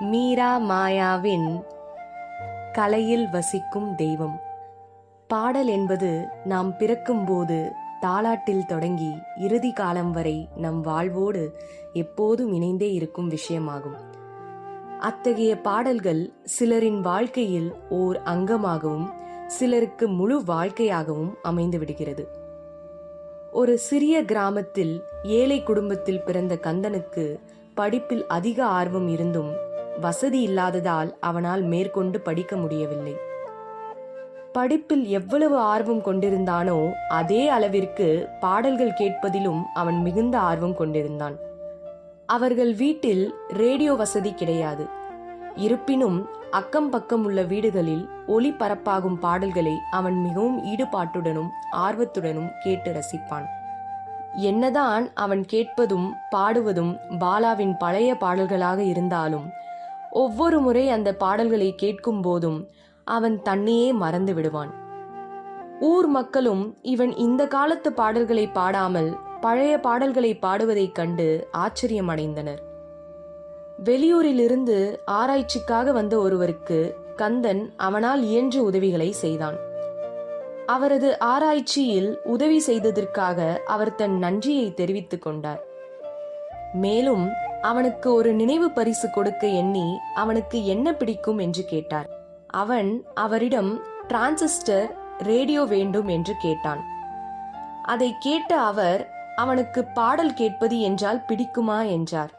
மீரா மாயாவின் கலையில் வசிக்கும் தெய்வம். பாடல் என்பது நாம் பிறக்கும்போது தாலாட்டில் தொடங்கி இறுதி காலம் வரை நம் வாழ்வோடு எப்போதும் இணைந்தே இருக்கும் விஷயமாகும். அத்தகைய பாடல்கள் சிலரின் வாழ்க்கையில் ஓர் அங்கமாகவும் சிலருக்கு முழு வாழ்க்கையாகவும் அமைந்து விடுகிறது. ஒரு சிறிய கிராமத்தில் ஏழை குடும்பத்தில் பிறந்த கந்தனுக்கு படிப்பில் அதிக ஆர்வம் இருந்தும் வசதி இல்லாததால் அவனால் மேற்கொண்டு படிக்க முடியவில்லை. படிப்பில் எவ்வளவு ஆர்வம் கொண்டிருந்தானோ அதே அளவிற்கு பாடல்கள் கேட்பதிலும் அவன் மிகுந்த ஆர்வம் கொண்டிருந்தான். அவர்கள் வீட்டில் ரேடியோ வசதி கிடையாது. இருப்பினும் அக்கம் பக்கம் உள்ள வீடுகளில் ஒளிபரப்பாகும் பாடல்களை அவன் மிகவும் ஈடுபாட்டுடனும் ஆர்வத்துடனும் கேட்டு ரசிப்பான். என்னதான் அவன் கேட்பதும் பாடுவதும் பாலாவின் பழைய பாடல்களாக இருந்தாலும் ஒவ்வொரு முறை அந்த பாடல்களை கேட்கும் போதும் அவன் தன்னையே மறந்து விடுவான். ஊர் மக்களும் இவன் இந்த காலத்து பாடல்களை பாடாமல் பழைய பாடல்களை பாடுவதைக் கண்டு ஆச்சரியமடைந்தனர். வெளியூரிலிருந்து ஆராய்ச்சிக்காக வந்த ஒருவருக்கு கந்தன் அவனால் இயன்ற உதவிகளை செய்தான். அவரது ஆராய்ச்சியில் உதவி செய்ததற்காக அவர் தன் நன்றியை தெரிவித்துக் கொண்டார். மேலும் அவனுக்கு ஒரு நினைவு பரிசு கொடுக்க எண்ணி அவனுக்கு என்ன பிடிக்கும் என்று கேட்டார். அவன் அவரிடம் டிரான்சிஸ்டர் ரேடியோ வேண்டும் என்று கேட்டான். அதை கேட்ட அவர் அவனுக்கு பாடல் கேட்பது என்றால் பிடிக்குமா? என்றார்.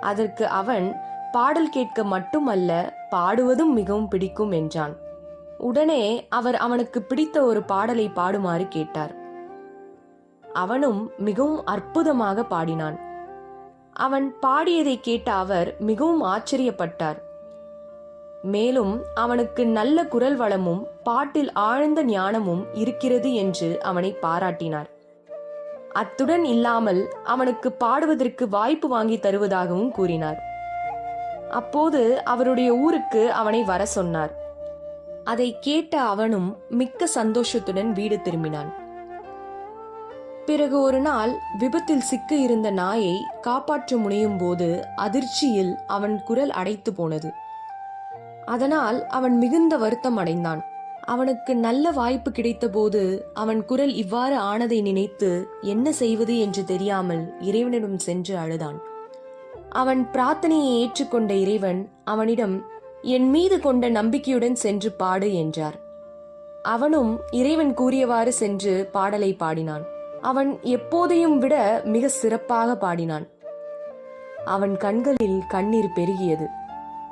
அதற்கு அவன் பாடல் கேட்க மட்டுமல்ல பாடுவதும் மிகவும் பிடிக்கும் என்றான். உடனே அவர் அவனுக்கு பிடித்த ஒரு பாடலை பாடுமாறு கேட்டார். அவனும் மிகவும் அற்புதமாக பாடினான். அவன் பாடியதை கேட்ட அவர் மிகவும் ஆச்சரியப்பட்டார். மேலும் அவனுக்கு நல்ல குரல் வளமும் பாட்டில் ஆழ்ந்த ஞானமும் இருக்கிறது என்று அவனை பாராட்டினார். அத்துடன் இல்லாமல் அவனுக்கு பாடுவதற்கு வாய்ப்பு வாங்கி தருவதாகவும் கூறினார். அப்போது அவருடைய ஊருக்கு அவனை வர சொன்னார். அதை கேட்ட அவனும் மிக்க சந்தோஷத்துடன் வீடு திரும்பினான். பிறகு ஒரு நாள் விபத்தில் சிக்க இருந்த நாயை காப்பாற்ற முனையும் போது அதிர்ச்சியில் அவன் குரல் அடைத்து போனது. அதனால் அவன் மிகுந்த வருத்தம் அடைந்தான். அவனுக்கு நல்ல வாய்ப்பு கிடைத்தபோது அவன் குரல் இவ்வாறு ஆனதை நினைத்து என்ன செய்வது என்று தெரியாமல் இறைவனிடம் சென்று அழுதான். அவன் பிரார்த்தனையை ஏற்றுக்கொண்ட இறைவன் அவனிடம் என் மீது கொண்ட நம்பிக்கையுடன் சென்று பாடு என்றார். அவனும் இறைவன் கூறியவாறு சென்று பாடலை பாடினான். அவன் எப்போதையும் விட மிக சிறப்பாக பாடினான். அவன் கண்களில் கண்ணீர் பெருகியது.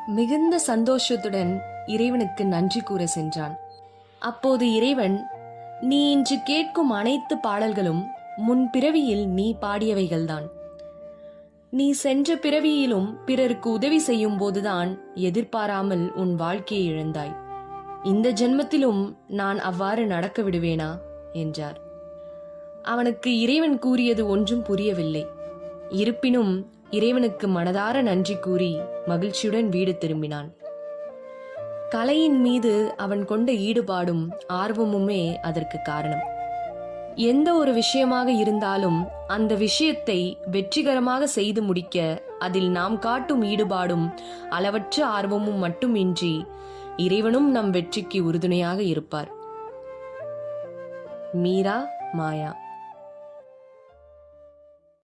மிகுந்த சந்தோஷத்துடன் இறைவனுக்கு நன்றி கூற சென்றான். அப்போது இறைவன் நீ இன்று கேட்கும் அனைத்து பாடல்களும் முன் பிறவியில் நீ பாடியவைகள்தான். நீ சென்ற பிறவியிலும் பிறருக்கு உதவி செய்யும் போதுதான் எதிர்பாராமல் உன் வாழ்க்கையை இழந்தாய். இந்த ஜென்மத்திலும் நான் அவ்வாறு நடக்க விடுவேனா? என்றார். அவனுக்கு இறைவன் கூறியது ஒன்றும் புரியவில்லை. இருப்பினும் இறைவனுக்கு மனதார நன்றி கூறி மகிழ்ச்சியுடன் வீடு திரும்பினான். கலையின் மீது அவன் கொண்ட ஈடுபாடும் ஆர்வமுமே அதற்கு காரணம். எந்த ஒரு விஷயமாக இருந்தாலும் அந்த விஷயத்தை வெற்றிகரமாக செய்து முடிக்க அதில் நாம் காட்டும் ஈடுபாடும் அளவற்ற ஆர்வமும் மட்டுமின்றி இறைவனும் நம் வெற்றிக்கு உறுதுணையாக இருப்பார். மீரா மாயா.